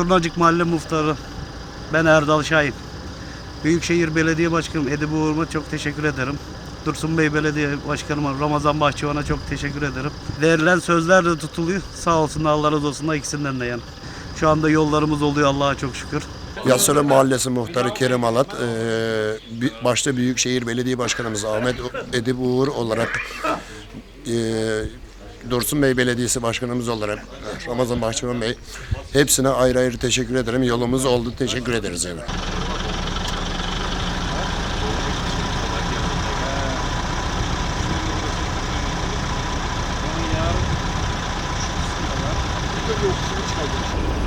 Turnacık Mahalle Muhtarı. Ben Erdal Şahin. Büyükşehir Belediye Başkanım Edip Uğur'uma çok teşekkür ederim. Dursun Bey Belediye Başkanıma Ramazan Bahçıvan'a çok teşekkür ederim. Verilen sözler de tutuluyor. Sağ olsun Allah razı olsun ikisinden de yani. Şu anda yollarımız oluyor Allah'a çok şükür. Yassılı Mahallesi Muhtarı Kerim Alat, başta Büyükşehir Belediye Başkanımız Ahmet Edip Uğur olarak, Dursun Bey Belediyesi Başkanımız olarak Ramazan Bahçıvan Bey hepsine ayrı ayrı teşekkür ederim. Yolumuz oldu. Teşekkür ederiz efendim. Yoksulluğu çıkardım.